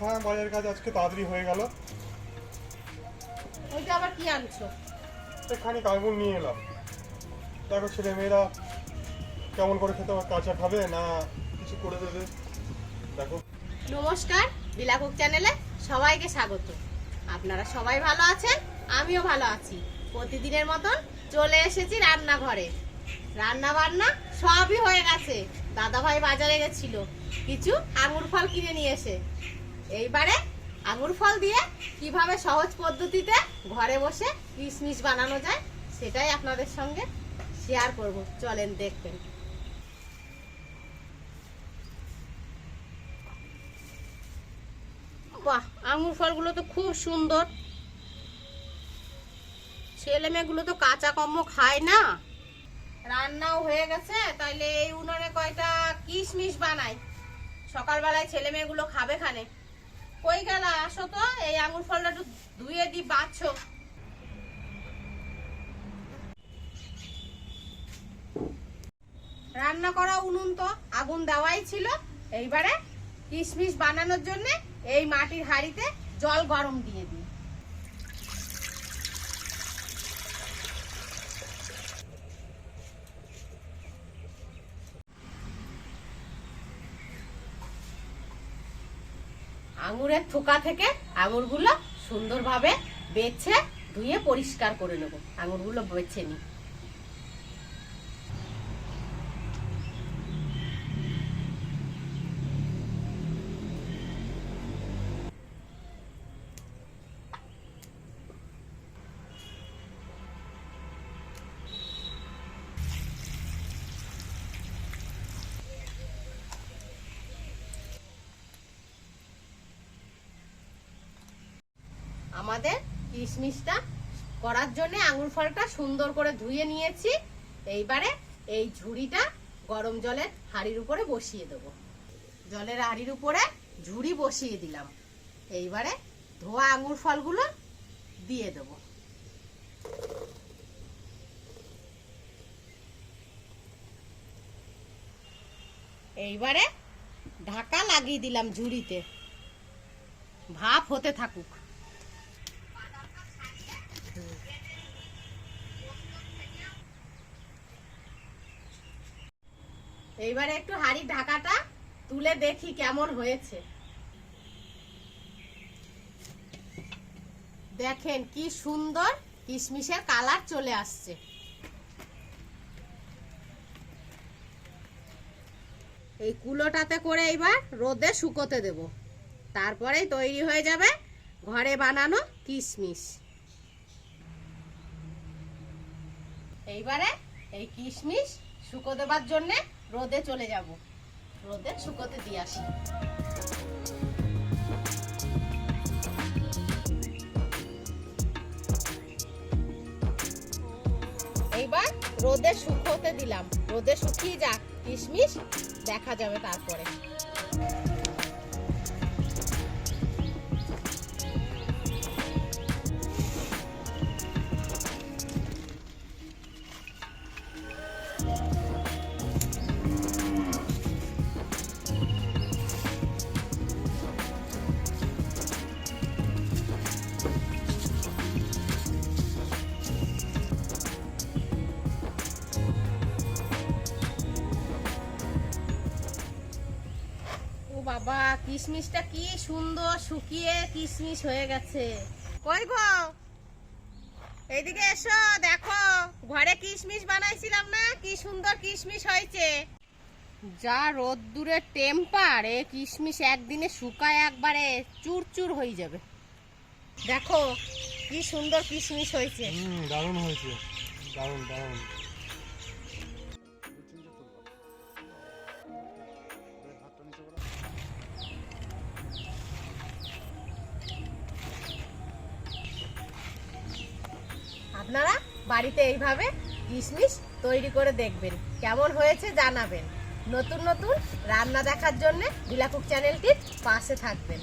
হ্যাঁ বাজারের কাজ আজকে তাড়াতাড়ি হয়ে গেল। ওইটা আবার কি আনছো? এখানে আঙুর নিয়ে এলাম। দেখো ছেলে মেয়েরা কেমন করে খেতে হবে কাঁচা খাবে না কিছু করে দেবে? দেখো। নমস্কার বিলাকুক চ্যানেলে সবাইকে স্বাগত। আপনারা সবাই ভালো আছেন? আমিও ভালো আছি। প্রতিদিনের মতন চলে এসেছি রান্নাঘরে। রান্না বান্না সবই হয়ে গেছে। দাদাভাই বাজারে গেছিল। কিছু আঙুর ফল কিনে নিয়ে এসে। এইবারে আঙুর ফল দিয়ে কীভাবে সহজ পদ্ধতিতে ঘরে বসে কিশমিশ বানানো যায় সেটাই আপনাদের সঙ্গে শেয়ার করব। চলেন দেখবেন। বাহ আঙুর ফলগুলো তো খুব সুন্দর। ছেলে মেয়েগুলো তো কাঁচা কম্ম খায় না। রান্নাও হয়ে গেছে তাইলে এই উনুনে কয়টা কিশমিশ বানাই? সকালবেলায় ছেলে মেয়েগুলো খাবে খানে? কই গেল? আসো তো, এই আঙুর ফলটা একটু ধুয়ে দি বাছো রান্না করা উনুন তো, আগুন দেওয়াই ছিল। এইবারে কিশমিশ বানানোর জন্য এই মাটির হাড়িতে জল গরম দিয়ে দিই। আঙুরের থোকা থেকে আঙুরগুলো সুন্দরভাবে বেছে ধুয়ে পরিষ্কার করে নেব। আঙুরগুলো বেছে নিই। আমাদের কিশমিশটা করার জন্য আঙুর ফলটা সুন্দর করে ধুয়ে নিয়েছি। এইবারে এই ঝুড়িটা গরম জলের হাঁড়ির উপরে বসিয়ে দেবো। জলের হাঁড়ির উপরে ঝুড়ি বসিয়ে দিলাম। এইবারে ধোয়া আঙুর ফলগুলো দিয়ে দেবো। এইবারে ঢাকা লাগিয়ে দিলাম ঝুড়িতে। ভাপ হতে থাকুক। এইবারে একটু হাড়ির ঢাকাটা তুলে দেখি কেমন হয়েছে। দেখেন কি সুন্দর কিশমিশের কালার চলে আসছে। এই কুলোটাতে করে এইবার রোদে শুকোতে দেব। তারপরেই তৈরি হয়ে যাবে ঘরে বানানো কিশমিশ। এইবারে এই কিশমিশ শুকো দেবার জন্য রোদে চলে যাব। রোদে শুকোতে দিয়ে আসি। এইবার রোদে শুকোতে দিলাম। রোদে শুকিয়ে যাক, কিশমিশ দেখা যাবে তারপরে। বাবা, কিশমিশটা কি সুন্দর শুকিয়ে কিশমিশ হয়ে গেছে। কই গো? এইদিকে এসো, দেখো, ঘরে কিশমিশ বানাইছিলাম না, কি সুন্দর কিশমিশ হয়েছে। যা রোদ্দুরের টেম্পার, এ কিশমিশ একদিনে শুকায় একবারে চুরচুর হয়ে যাবে। দেখো, কি সুন্দর কিশমিশ হয়েছে। দারুণ হয়েছে। দারুণ দারুণ। আপনারা বাড়িতে এইভাবে কিশমিশ তৈরি করে দেখবেন। কেমন হয়েছে জানাবেন। নতুন নতুন রান্না দেখার জন্য বিলাকুক চ্যানেলটির পাশে থাকবেন।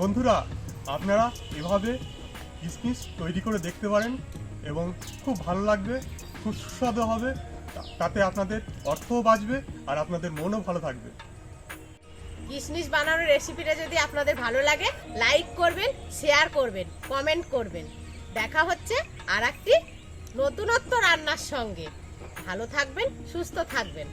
বন্ধুরা আপনারা এভাবে কিসমিস তৈরি করে দেখতে পারেন এবং খুব ভালো লাগবে খুব সুস্বাদু হবে তাতে আপনাদের অর্থও বাঁচবে আর আপনাদের মনও ভালো থাকবে। কিশমিশ বানানোর রেসিপিটা যদি আপনাদের ভালো লাগে লাইক করবেন শেয়ার করবেন কমেন্ট করবেন। দেখা হচ্ছে আর একটি নতুনত্ব রান্নার সঙ্গে। ভালো থাকবেন সুস্থ থাকবেন।